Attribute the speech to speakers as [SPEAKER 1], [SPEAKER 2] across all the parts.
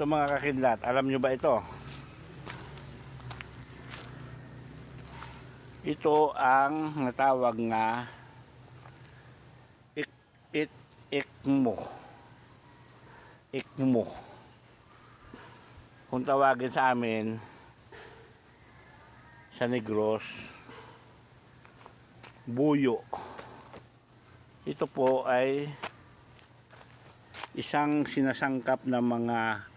[SPEAKER 1] Ito mga kakidlat, alam nyo ba ito? Ito ang natawag nga ik it ikmo. Ikmo. Kung tawagin sa amin sa Negros buyo. Ito po ay isang sinasangkap na mga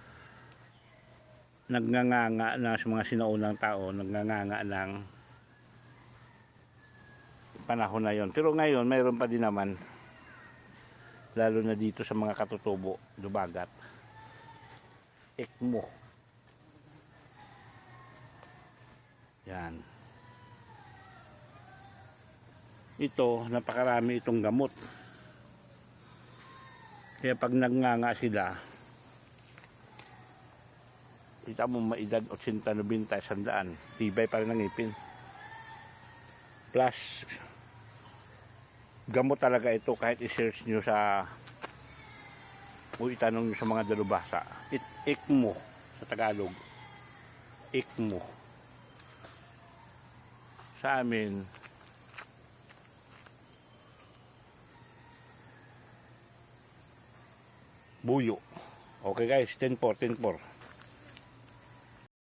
[SPEAKER 1] nagnanganga na sa mga sinaunang tao, nagnanganga ng panahon na yon. Pero ngayon, mayroon pa din naman lalo na dito sa mga katutubo, dubagat. Ekmo. Yan. Ito, napakarami itong gamot. Kaya pag nagnganga sila, kita mo maedad 80, 90, 100. Tibay pa rin ng ngipin. Plus, gamot talaga ito kahit i-search nyo sa o itanong nyo sa mga dalubhasa. It, ikmo sa Tagalog. Ikmo. Sa amin, buyo. Okay guys, 10-4, 10-4.